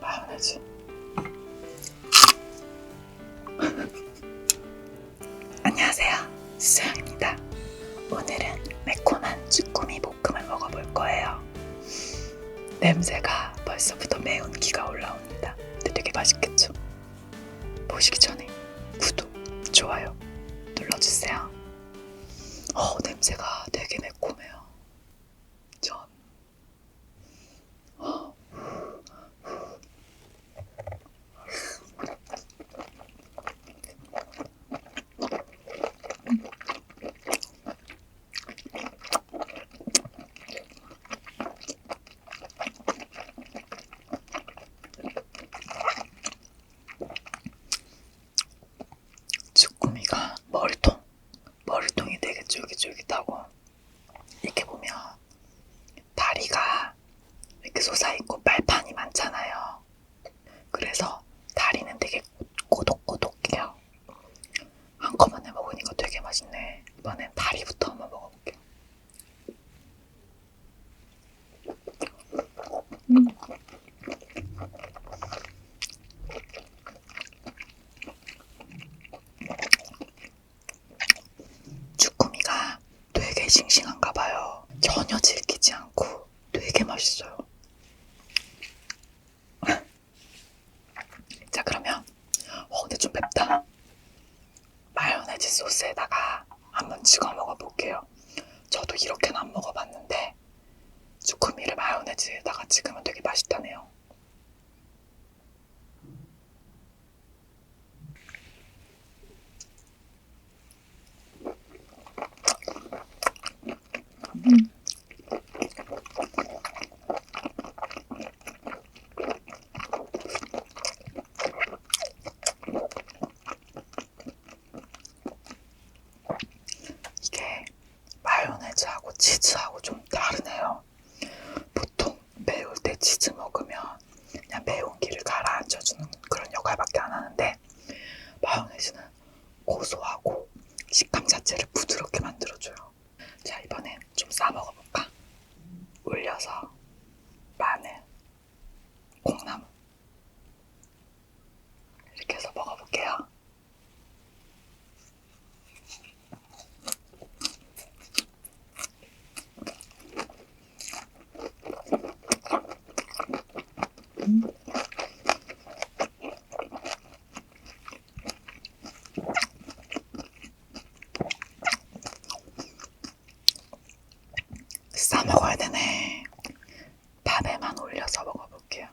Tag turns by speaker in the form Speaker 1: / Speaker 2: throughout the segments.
Speaker 1: 마요네즈. 안녕하세요. 수영입니다. 오늘은 매콤한 쭈꾸미 볶음을 먹어볼 거예요. 냄새가 벌써부터 매운 기가 올라옵니다. 근데 되게 맛있겠죠? 보시기 전에 구독, 좋아요. 어, 냄새가 되게 매콤해요. 전. 어. 쭈꾸미가 머리통, 머리통이 되게 쫄깃쫄깃하고 이렇게 보면 다리가 이렇게 솟아있고 빨판이 많잖아요. 그래서 다리는 되게 꼬독꼬독해요. 한꺼번에 먹으니까 되게 맛있네. 이번엔 다리부터 한번 먹어볼게요. 음. 쭈꾸미가 싱싱한가 봐요. 전혀 질기지 않고 되게 맛있어요. 자 그러면 어 근데 좀 맵다. 마요네즈 소스에다가 한번 찍어 먹어볼게요. 저도 이렇게는 안 먹어봤는데 쭈꾸미를 마요네즈에다가 찍으면 되게 맛있다네요. 이게 마요네즈하고 치즈하고 좀 다르네요. 보통 매울 때 치즈 먹으면 그냥 매운 기를 가라앉혀주는 그런 역할밖에 안 하는데 마요네즈는 고소하고 식감 자체를 부드럽게 만들어줘요. 자 이번엔 좀 싸 먹어볼까? 올려서 마늘, 콩나물 이렇게 해서 먹어볼게요. 싸 먹어야 되네. 밥에만 올려서 먹어볼게요.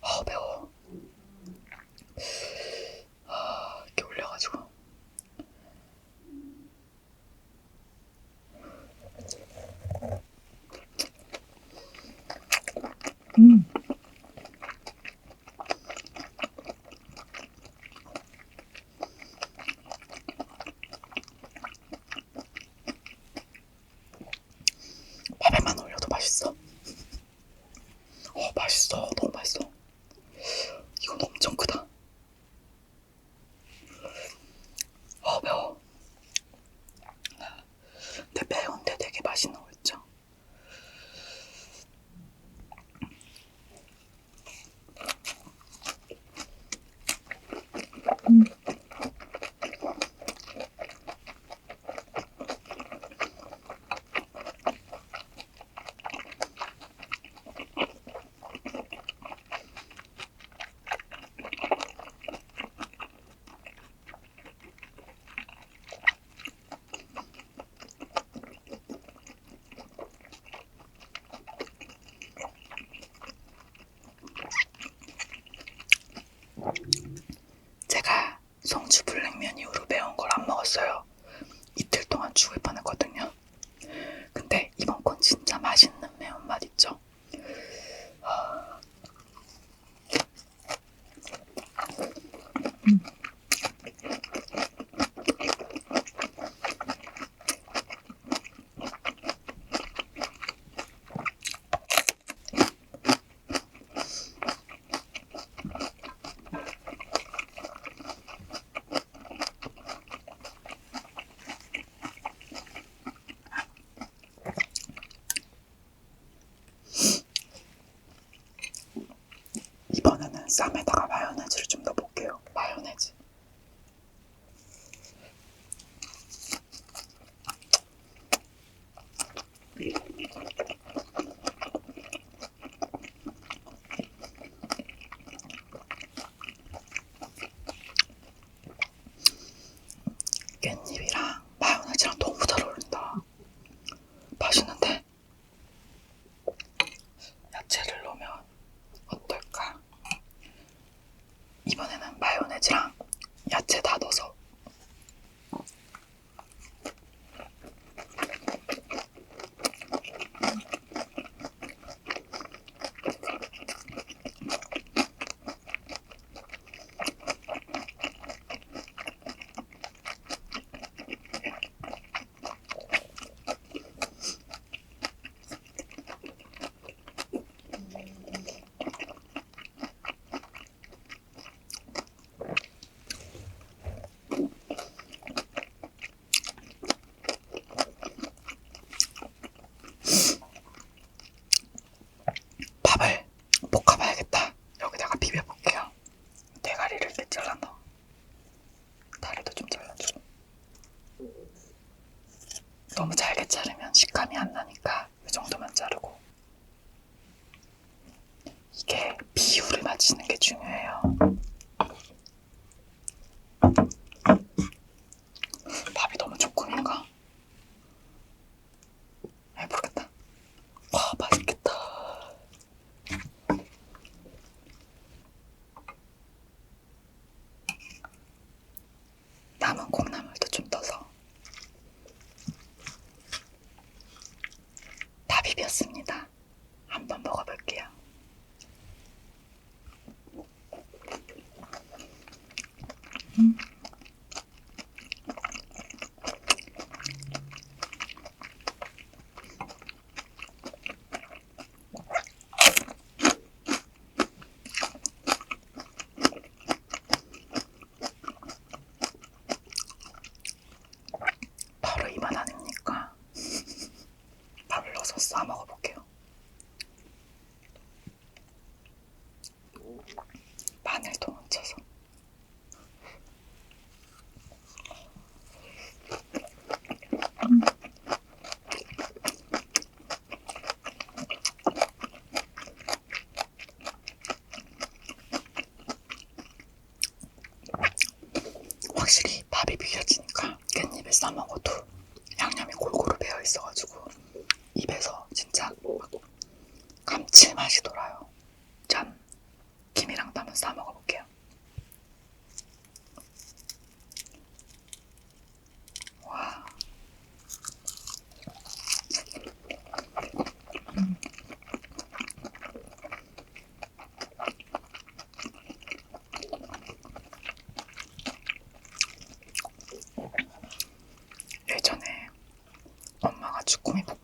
Speaker 1: 어 매워. 아, 이렇게 올려가지고. 음. 밥에만 올려도 맛있어. 어, 맛있어. 너무 맛있어. 이건 엄청 크다. 어, 매워. 근데 매운데 되게 맛있는 거 있죠? 음. 제가 이번에는 쌈에다가 마요네즈를 좀 넣어볼게요. 마요네즈. 깻잎이 확실히 밥이 비겨지니까 깻잎을 싸먹어도 양념이 골고루 배어 있어가지고 입에서 진짜 감칠맛이 돌아요. 참 김이랑 담은 싸먹어. 주꾸미 볶음.